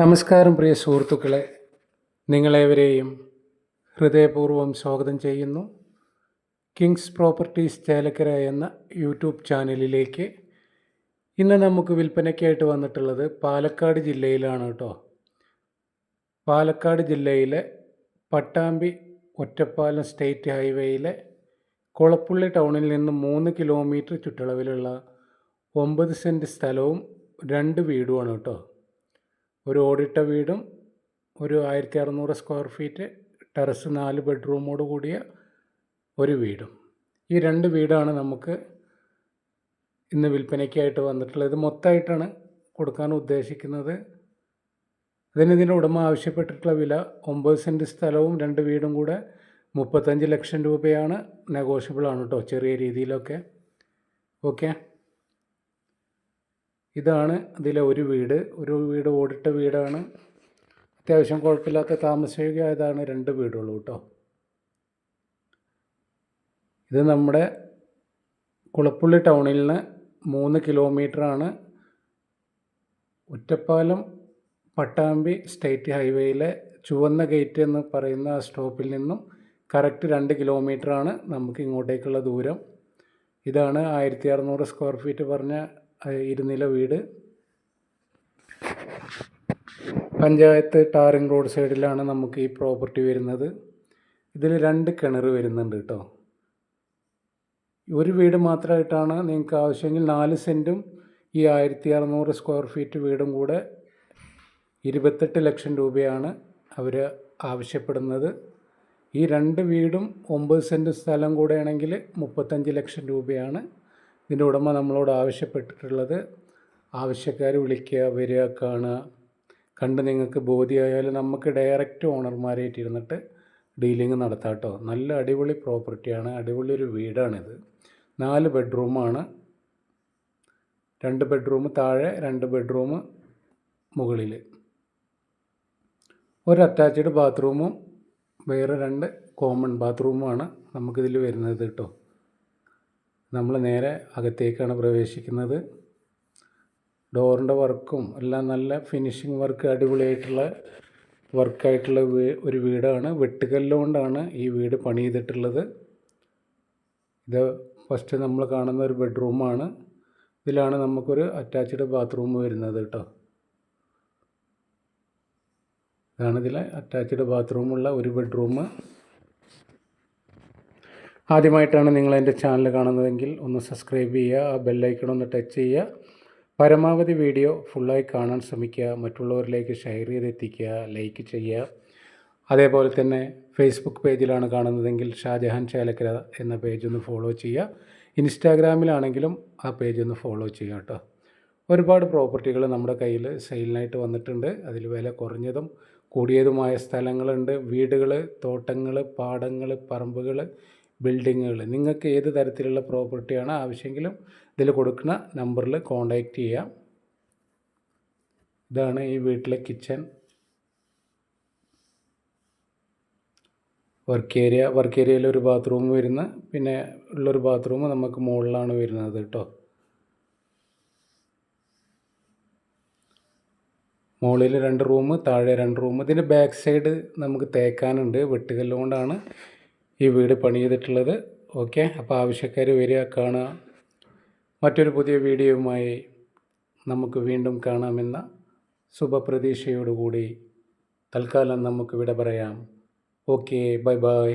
നമസ്കാരം പ്രിയ സുഹൃത്തുക്കളെ. നിങ്ങളേവരെയും ഹൃദയപൂർവം സ്വാഗതം ചെയ്യുന്നു. കിങ്സ് പ്രോപ്പർട്ടീസ് ചേലക്കര എന്ന യൂട്യൂബ് ചാനലിലേക്ക് ഇന്ന് നമുക്ക് വിൽപ്പനയ്ക്കായിട്ട് വന്നിട്ടുള്ളത് പാലക്കാട് ജില്ലയിലാണ് കേട്ടോ. പാലക്കാട് ജില്ലയിലെ പട്ടാമ്പി ഒറ്റപ്പാലം സ്റ്റേറ്റ് ഹൈവേയിലെ കുളപ്പുള്ളി ടൗണിൽ നിന്ന് മൂന്ന് കിലോമീറ്റർ ചുറ്റളവിലുള്ള ഒമ്പത് സെന്റ് സ്ഥലവും രണ്ട് വീടുമാണ് കേട്ടോ. ഒരു ഓടിട്ട വീടും ഒരു ആയിരത്തി അറുന്നൂറ് സ്ക്വയർ ഫീറ്റ് ടെറസ് നാല് ബെഡ്റൂമോട് കൂടിയ ഒരു വീടും. ഈ രണ്ട് വീടാണ് നമുക്ക് ഇന്ന് വിൽപ്പനയ്ക്കായിട്ട് വന്നിട്ടുള്ളത്. ഇത് മൊത്തമായിട്ടാണ് കൊടുക്കാൻ ഉദ്ദേശിക്കുന്നത്. അതിന് ഇതിന്റെ ഉടമ ആവശ്യപ്പെട്ടിട്ടുള്ള വില ഒമ്പത് സെന്റ് സ്ഥലവും രണ്ട് വീടും കൂടെ മുപ്പത്തഞ്ച് ലക്ഷം രൂപയാണ് നെഗോഷ്യബിൾ ആണ് കേട്ടോ ചെറിയ രീതിയിലൊക്കെ. ഓക്കെ? ഇതാണ് ഇതിലെ ഒരു വീട്. ഒരു വീട് ഓടിട്ട വീടാണ്. അത്യാവശ്യം കുഴപ്പമില്ലാത്ത താമസയോഗ്യമായതാണ് രണ്ട് വീടുള്ളൂ കേട്ടോ. ഇത് നമ്മുടെ കുളപ്പുള്ളി ടൗണിൽ നിന്ന് മൂന്ന് കിലോമീറ്ററാണ്. ഒറ്റപ്പാലം പട്ടാമ്പി സ്റ്റേറ്റ് ഹൈവേയിലെ ചുവന്ന ഗേറ്റ് എന്ന് പറയുന്ന ആ സ്റ്റോപ്പിൽ നിന്നും കറക്റ്റ് രണ്ട് കിലോമീറ്ററാണ് നമുക്ക് ഇങ്ങോട്ടേക്കുള്ള ദൂരം. ഇതാണ് ആയിരത്തി അറുന്നൂറ് സ്ക്വയർ ഫീറ്റ് പറഞ്ഞ ഇരുനില വീട്. പഞ്ചായത്ത് ടാറിംഗ് റോഡ് സൈഡിലാണ് നമുക്ക് ഈ പ്രോപ്പർട്ടി വരുന്നത്. ഇതിൽ രണ്ട് കിണർ വരുന്നുണ്ട് കേട്ടോ. ഒരു വീട് മാത്രമായിട്ടാണ് നിങ്ങൾക്ക് ആവശ്യമെങ്കിൽ നാല് സെന്റും ഈ ആയിരത്തി അറുന്നൂറ് സ്ക്വയർ ഫീറ്റ് വീടും കൂടെ ഇരുപത്തെട്ട് ലക്ഷം രൂപയാണ് അവർ ആവശ്യപ്പെടുന്നത്. ഈ രണ്ട് വീടും ഒമ്പത് സെന്റ് സ്ഥലം കൂടെയാണെങ്കിൽ മുപ്പത്തഞ്ച് ലക്ഷം രൂപയാണ്. ഇതിന്റെ ഉടമ നമ്മളോട് ആവശ്യപ്പെട്ടിട്ടുള്ളത് ആവശ്യക്കാർ വിളിക്കുക വരിക കാണുക. കണ്ട് നിങ്ങൾക്ക് ബോധ്യമായാൽ നമുക്ക് ഡയറക്റ്റ് ഓണർമാരായിട്ട് ഇരുന്നിട്ട് ഡീലിങ് നടത്താം കേട്ടോ. നല്ല അടിപൊളി പ്രോപ്പർട്ടിയാണ് അടിപൊളി ഒരു വീടാണിത്. നാല് ബെഡ്റൂമാണ് രണ്ട് ബെഡ്റൂം താഴെ രണ്ട് ബെഡ്റൂം മുകളിൽ ഒരു അറ്റാച്ച്ഡ് ബാത്റൂമും വേറെ രണ്ട് കോമൺ ബാത്റൂമുമാണ് നമുക്കിതിൽ വരുന്നത് കേട്ടോ. നമ്മൾ നേരെ അകത്തേക്കാണ് പ്രവേശിക്കുന്നത്. ഡോറിന്റെ വർക്കും എല്ലാം നല്ല ഫിനിഷിങ് വർക്ക് അടിപൊളിയായിട്ടുള്ള വർക്കായിട്ടുള്ള ഒരു വീടാണ്. വെട്ടുകല്ലുകൊണ്ടാണ് ഈ വീട് പണി ചെയ്തിട്ടുള്ളത്. ഇത് ഫസ്റ്റ് നമ്മൾ കാണുന്ന ഒരു ബെഡ്റൂമാണ്. ഇതിലാണ് നമുക്കൊരു അറ്റാച്ച്ഡ് ബാത്റൂം വരുന്നത് കേട്ടോ. ഇതാണ് ഇതിലെ അറ്റാച്ച്ഡ് ബാത്റൂമുള്ള ഒരു ബെഡ്റൂം. ആദ്യമായിട്ടാണ് നിങ്ങൾ എന്റെ ചാനൽ കാണുന്നതെങ്കിൽ ഒന്ന് സബ്സ്ക്രൈബ് ചെയ്യുക ആ ബെല്ലൈക്കൺ ഒന്ന് ടച്ച് ചെയ്യുക. പരമാവധി വീഡിയോ ഫുള്ളായി കാണാൻ ശ്രമിക്കുക മറ്റുള്ളവരിലേക്ക് ഷെയർ ചെയ്തെത്തിക്കുക ലൈക്ക് ചെയ്യുക. അതേപോലെ തന്നെ ഫേസ്ബുക്ക് പേജിലാണ് കാണുന്നതെങ്കിൽ ഷാജഹാൻ ചേലക്കര എന്ന പേജ് ഒന്ന് ഫോളോ ചെയ്യുക. ഇൻസ്റ്റാഗ്രാമിലാണെങ്കിലും ആ പേജ് ഒന്ന് ഫോളോ ചെയ്യുക കേട്ടോ. ഒരുപാട് പ്രോപ്പർട്ടികൾ നമ്മുടെ കയ്യിൽ സെയിലിനായിട്ട് വന്നിട്ടുണ്ട്. അതിൽ വില കുറഞ്ഞതും കൂടിയതുമായ സ്ഥലങ്ങളുണ്ട്. വീടുകൾ തോട്ടങ്ങൾ പാടങ്ങൾ പറമ്പുകൾ ബിൽഡിങ്ങുകൾ. നിങ്ങൾക്ക് ഏത് തരത്തിലുള്ള പ്രോപ്പർട്ടിയാണ് ആവശ്യമെങ്കിലും ഇതിൽ കൊടുക്കുന്ന നമ്പറിൽ കോണ്ടാക്റ്റ് ചെയ്യാം. ഇതാണ് ഈ വീട്ടിലെ കിച്ചൺ വർക്ക് ഏരിയ വർക്ക് ഏരിയയിൽ ഒരു ബാത്റൂം വരുന്ന. പിന്നെ ഉള്ളൊരു ബാത്റൂം നമുക്ക് മുകളിലാണ് വരുന്നത് കേട്ടോ. മുകളിൽ രണ്ട് റൂം താഴെ രണ്ട് റൂം ഇതിന്റെ ബാക്ക് സൈഡ് നമുക്ക് തേക്കാനുണ്ട്. വെട്ടുകല്ല് കൊണ്ടാണ് ഈ വീട് ചെയ്തിട്ടുള്ളത് ഓക്കെ അപ്പോൾ ആവശ്യക്കാർ വരിക കാണുക. മറ്റൊരു പുതിയ വീഡിയോയുമായി നമുക്ക് വീണ്ടും കാണാമെന്ന ശുഭപ്രതീക്ഷയോടുകൂടി തൽക്കാലം നമുക്ക് വിട പറയാം. Okay bye bye